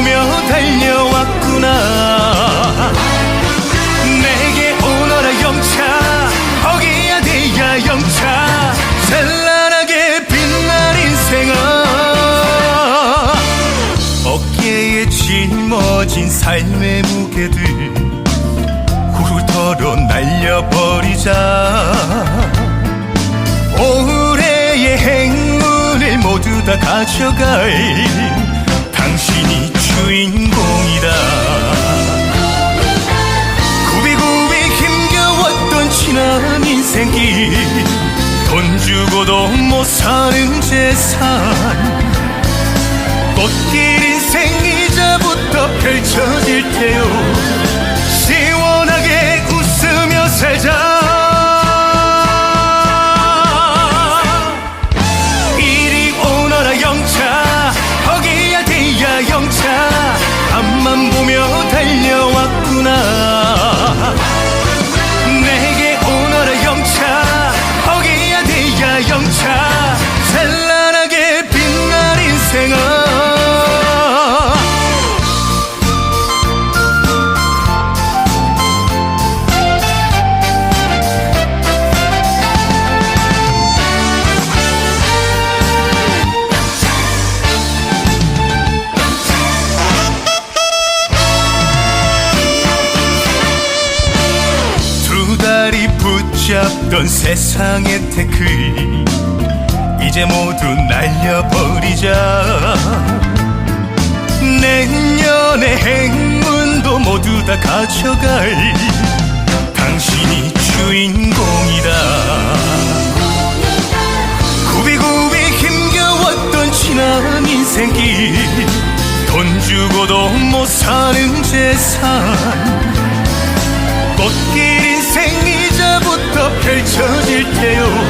웃으며 달려왔구나. 내게 오너라 영차 어기야 돼야 영차. 찬란하게 빛난 인생아. 어깨에 짊어진 삶의 무게들 훑어로 날려버리자. 오래의 행운을 모두 다 가져갈 인생길 돈 주고도 못 사는 재산. 꽃길 인생 이제부터 펼쳐질 테요 붙잡던 세상의 태클. 이제 모두 날려버리자. 내년의 행운도 모두 다 가져갈 당신이 주인공이다. 구비구비 힘겨웠던 지난 인생길. 돈 주고도 못 사는 재산. 꽃길 테요